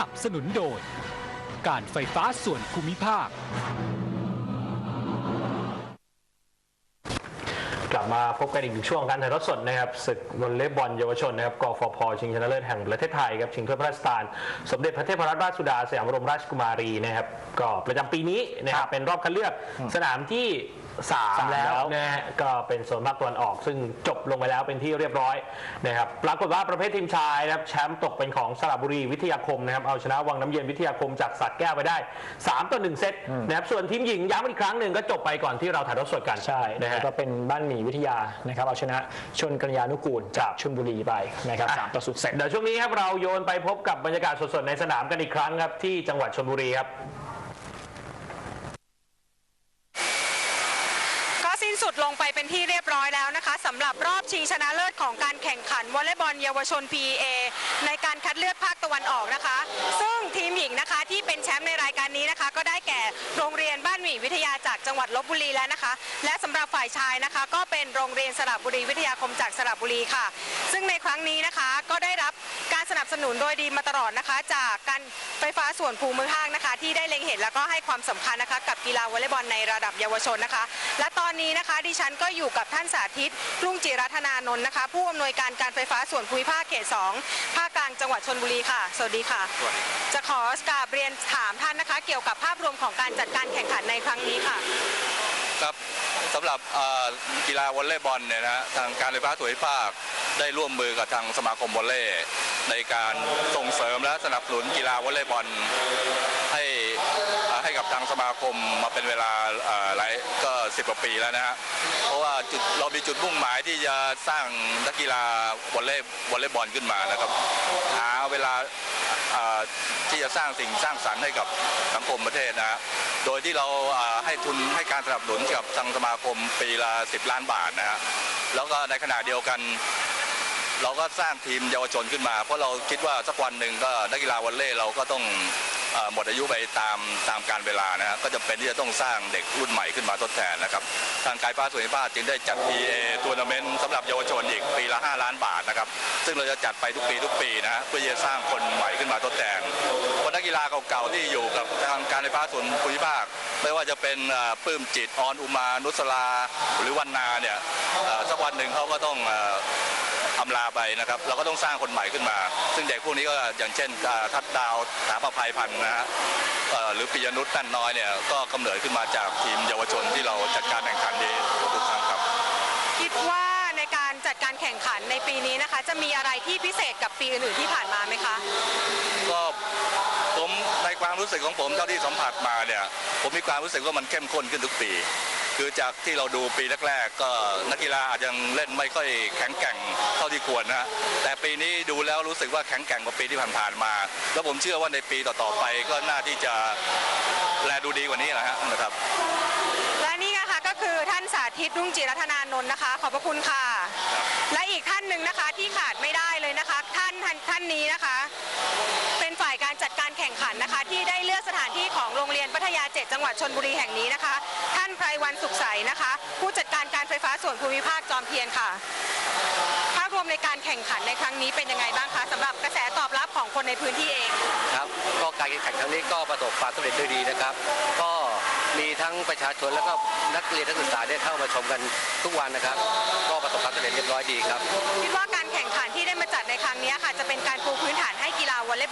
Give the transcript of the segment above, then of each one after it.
นับสนุนโดย การไฟฟ้าส่วนภูมิภาค กลับมาพบกันอีกหนึ่งช่วงการถ่ายทอดสดนะครับศึกวอลเลย์บอลเยาวชนนะครับกฟพชิงชนะเลิศแห่งประเทศไทยครับชิงถ้วยพระราชทาน สมเด็จพระเทพรัตนราชสุดาสยามบรมราชกุมารีนะครับก็ประจำปีนี้นะครับเป็นรอบคัดเลือกสนามที่ สาม3แล้แล้วว นะฮะก็เป็นโซนภาคตะวันออก ซึ่งจบลงไปแล้วเป็นที่เรียบร้อยนะครับปรากฏว่าประเภททีมชายนะครับแชมป์ตกเป็นของสระบุรีวิทยาคมนะครับเอาชนะวังน้ำเย็นวิทยาคมจากสัตว์แก้วไปได้ 3 ต่อ 1 เซตนะครับส่วนทีมหญิงย้ำอีกครั้งหนึ่งก็จบไปก่อนที่เราถ่ายทอดสดกันใช่นะแล้ฮะวก็เป็นบ้านหมีวิทยานะครับเอาชนะชนกัญญานุกูลจากชลบุรีไปนะครับสามต่อศูนย์เซต เดี๋ยวช่วงนี้ครับเราโยนไปพบกับบรรยากาศสดๆในสนามกันอีกครั้งครับที่จังหวัดชลบุรีครับุดลงไปเป็นที่เรียบร้อยแล้วนะคะสำหรับรอบชิงชนะเลิศของการแข่งขันวอลเลย์บอลเยาวชน PEA ในการคัดเลือกภาคตะวันออกนะคะ ซึ่งทีมหญิงนะคะที่เป็นแชมป์ในรายการนี้นะคะ ก็ได้แก่โรงเรียนบ้านหมี่วิทยาจากจังหวัดลบบุรีแล้วนะคะ และสำหรับฝ่ายชายนะคะก็เป็นโรงเรียนสระบุรีวิทยาคมจากสระบุรีค่ะ ซึ่งในครั้งนี้นะคะก็ได้รับการสนับสนุนโดยดีมาตลอดนะคะ จากการไฟฟ้าส่วนภูมิภาคนะคะ ที่ได้เล็งเห็นแล้วก็ให้ความสำคัญนะคะ กับกีฬาวอลเลย์บอลในระดับเยาวชนนะคะ และตอนนี้นะคะดิฉันก็อยู่กับท่านสาธิตรุ่งจิรัตนานนท์นะคะ ผู้อำนวยการการไฟฟ้าส่วนภูมิภาคเขต 2 ภาคกลางจังหวัดชนบุรีค่ะ สวัสดีค่ะ จะขอกราบเรียนถามท่านนะคะ เกี่ยวกับภาพรวมของการจัดการแข่งขันในครั้งนี้ค่ะ ครับสำหรับกีฬาวอลเลย์บอลเนี่ยนะฮะทางการไฟฟ้าส่วนภูมิภาคได้ร่วมมือกับทางสมาคมวอลเลย์ในการส่งเสริมและสนับสนุนกีฬาวอลเลย์บอลให้ให้กับทางสมาคมมาเป็นเวลาหลายก็สิบกว่าปีแล้วนะฮะเพราะว่าจุดเรามีจุดมุ่งหมายที่จะสร้างนักกีฬาวอลเลย์วอลเลย์บอลขึ้นมานะครับหาเวลา ที่จะสร้างสิ่งสร้างสรรค์ให้กับสังคมประเทศนะโดยที่เราให้ทุนให้การสนับสนุนกับทางสมาคมปีละ 10 ล้านบาทนะฮะแล้วก็ในขณะเดียวกัน เราก็สร้างทีมเยาวชนขึ้นมา เพราะเราคิดว่าสักวันหนึ่งก็นักกีฬาวอลเล่เราก็ต้อง หมดอายุไปตามตามการเวลานะฮะก็จะเป็นที่จะต้องสร้างเด็กรุ่นใหม่ขึ้นมาทดแทนนะครับทางการฟ้าส่วนภูมิภาจึงได้จัด PA ทัวร์นาเมนต์สำหรับเยาวชนอีกปีละ 5 ล้านบาทนะครับซึ่งเราจะจัดไปทุกปีทุกปีนะฮะเพื่อจะสร้างคนใหม่ขึ้นมาทดแทนคนนักกีฬาเก่าๆที่อยู่กับทางการไฟฟ้าส่วนภูมิภาคไม่ว่าจะเป็นปื้มจิตออนอุมานุสลาหรือวันนาเนี่ยสักวันหนึ่งเขาก็ต้อง อ่ออำลาไปนะครับเราก็ต้องสร้างคนใหม่ขึ้นมา ซึ่งเด็กพวกนี้ก็อย่างเช่นอ่าทัดดาวถาประภัยพันธ์นะฮะเอ่อหรือปิยนุชแป้นน้อยเนี่ยก็กำเนิดขึ้นมาจากทีมเยาวชนที่เราจัดการแข่งขันนี้ทุกครั้งครับ คิดว่าในการจัดการแข่งขันในปีนี้นะคะ จะมีอะไรที่พิเศษกับปีอื่นๆที่ผ่านมาไหมคะก็ผมในความรู้สึกของผมเท่าที่สัมผัสมาเนี่ยผมมีความรู้สึกว่ามันเข้มข้นขึ้นทุกปี คือจากที่เราดูปีแรกๆก็นักกีฬาอาจยังเล่นไม่ค่อยแข็งแกร่งเท่าที่ควรนะฮะแต่ปีนี้ดูแล้วรู้สึกว่าแข็งแกร่งกว่าปีที่ผ่านๆมา แล้วผมเชื่อว่าในปีต่อๆไปก็น่าที่จะแลดูดีกว่านี้แหละฮะนะครับ และนี่นะคะก็คือท่านสาธิตรุ่งจิรัตนานนท์นะคะ ขอบพระคุณค่ะ และอีกท่านหนึ่งนะคะที่ขาดไม่ได้เลยนะคะ ท่านท่านท่านนี้นะคะ เป็นฝ่ายการจัดการแข่งขันนะคะ ที่ได้เลือกสถานที่ของโรงเรียนพัทยา 7 จังหวัดชนบุรีแห่งนี้นะคะ ท่านไพรวันสุขใสนะคะ ผู้จัดการการไฟฟ้าส่วนภูมิภาคจอมเทียนค่ะ ภาพรวมในการแข่งขันในครั้งนี้เป็นยังไงบ้างคะสำหรับกระแสตอบรับของคนในพื้นที่เองครับก็การแข่งขันครั้งนี้ก็ประสบความสำเร็จด้วยดีนะครับ ก็มีทั้งประชาชนแล้วก็นักเรียนนักศึกษาได้เข้ามาชมกันทุกวันนะครับ ก็ประสบความสำเร็จเรียบร้อยดีครับ คิดว่าการแข่งขันที่ได้มาจัดในครั้งนี้ค่ะ จะเป็นการปูพื้นฐานให้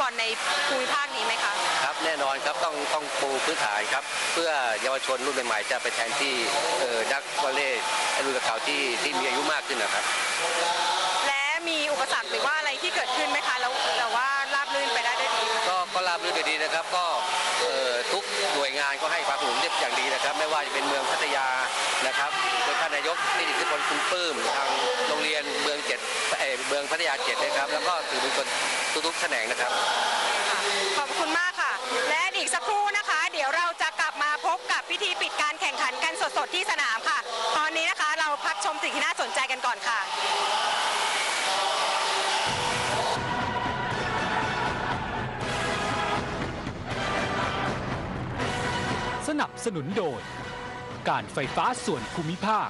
บอลในภูมิภาคนี้ไหมคะครับแน่นอนครับต้องต้องปูพื้นฐานครับ เพื่อเยาวชนรุ่นใหม่ๆจะไปแทนที่เอ่อนักวอลเลย์รุ่นเก่าๆที่ที่มีอายุมากขึ้นนะครับ และมีอุปสรรคหรือว่าอะไรที่เกิดขึ้นไหมคะแล้วแต่ว่าราบรื่นไปได้ด้วยดีก็ก็ราบรื่นด้วยดีนะครับ ก็เอ่อทุกหน่วยงานก็ให้ความสนับสนุนอย่างดีนะครับ ไม่ว่าจะเป็นเมืองพัทยานะครับโดยท่านนายกที่อิทธิพลคุณปลื้มทางโรงเรียนเมืองเจ็ดเอ่อเมืองพัทยาเจ็ดนะครับ แล้วก็สื่อมวลชน ทุกๆแขนงนะครับ ขอบคุณมากค่ะ และอีกสักครู่นะคะ เดี๋ยวเราจะกลับมาพบกับพิธีปิดการแข่งขันกันสดๆที่สนามค่ะ ตอนนี้นะคะเราพักชมสิ่งที่น่าสนใจกันก่อนค่ะสนับสนุนโดย การไฟฟ้าส่วนภูมิภาค